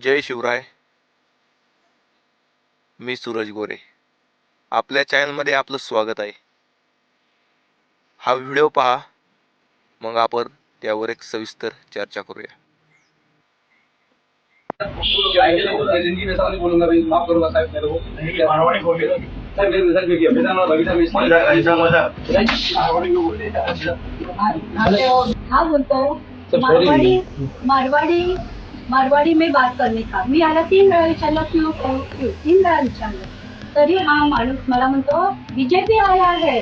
जय शिवराय. मी सूरज गोरे. आपल्या चॅनलमध्ये आपलं स्वागत आहे. हा व्हिडिओ पहा. मग आपण त्यावर एक सविस्तर चर्चा करूया. बोलतो. मारवाड़ी मारवाड़ी मारवाड़ी में बात करणे का। मी याला तीन वेळा विचारलं क्यों क्यों तीन वेळा विचारलं. तरी हा माणूस मला म्हणतो बीजेपी आया है.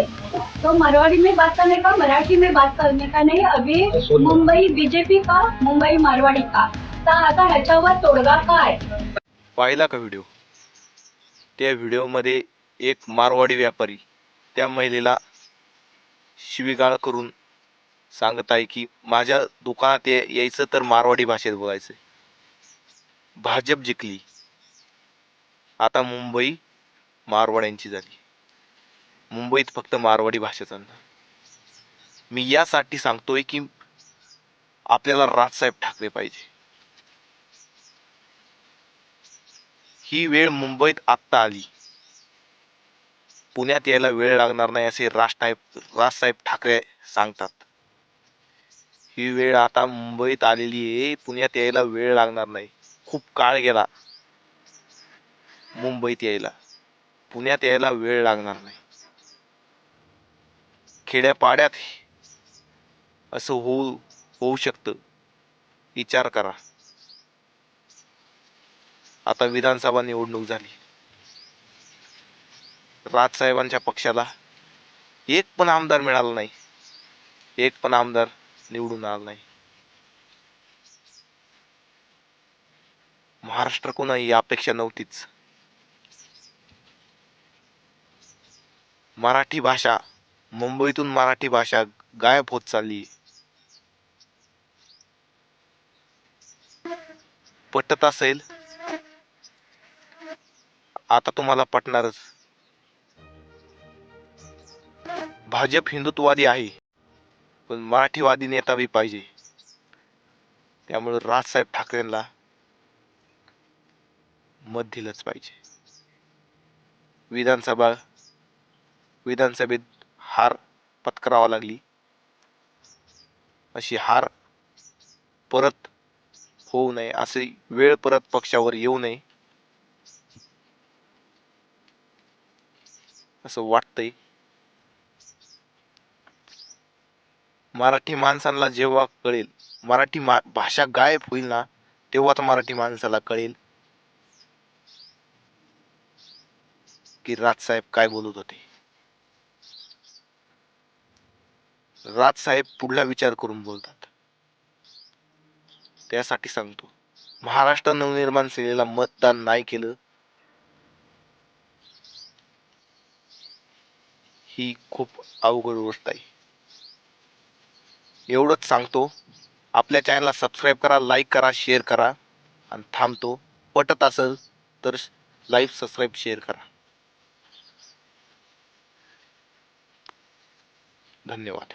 तो मारवाड़ी में बात करने का मराठी में बात करने का नहीं अभी. मुंबई बीजेपी का मुंबई मारवाडी का. तर आता ह्याच्यावर तोडगा काय? पाहिला का व्हिडिओ त्या व्हिडिओमध्ये एक मारवाडी व्यापारी त्या महिलेला शिवीगाळ करून सांगत आहे की माझ्या दुकानात यायचं तर मारवाडी भाषेत बोलायचं. भाजप जिंकली. आता मुंबई मारवाड्यांची झाली. मुंबईत फक्त मारवाडी भाषा चालणार मी यासाठी सांगतोय की आपल्याला राजसाहेब ठाकरे पाहिजे. ही वेळ मुंबईत आत्ता आली. पुण्यात यायला वेळ लागणार नाही असे राजसाहेब राजसाहेब ठाकरे सांगतात. ही वेळ आता मुंबईत आलेली आहे. पुण्यात यायला वेळ लागणार नाही. खूप काळ गेला. मुंबईत यायला. पुण्यात यायला वेळ लागणार नाही. खेड्यापाड्यात असं होऊ होऊ शकतं. विचार करा. आता विधानसभा निवडणूक झाली. राजसाहेबांच्या पक्षाला एक पण आमदार मिळाला नाही. एक पण आमदार निवडून आला नाही. महाराष्ट्र कोणाही अपेक्षा नव्हतीच. मराठी भाषा मुंबईतून मराठी भाषा गायब होत चालली. पटत असेल? आता तुम्हाला पटणारच. भाजप हिंदुत्ववादी आहे पण मराठीवादी नेता बी पाहिजे. त्यामुळे राजसाहेब ठाकरेंना मत दिलंच पाहिजे. विधानसभा विधानसभेत हार पत्करावा लागली. अशी हार परत होऊ नये असे वेळ परत पक्षावर येऊ नये. असं वाटतंय. मराठी माणसांना जेव्हा कळेल मराठी मा- भाषा गायब होईल ना तेव्हाच मराठी माणसाला कळेल. की राजसाहेब काय बोलत होते? राजसाहेब पुढला विचार करून बोलतात. त्यासाठी सांगतो. महाराष्ट्र नवनिर्माण सेनेला मतदान नाही केलं. ही खूप अवघड गोष्ट आहे. एवढंच सांगतो. आपल्या चॅनलला सबस्क्राईब करा लाईक करा शेअर करा. आणि थांबतो. पटत असेल तर लाईक सबस्क्राईब शेअर करा. धन्यवाद.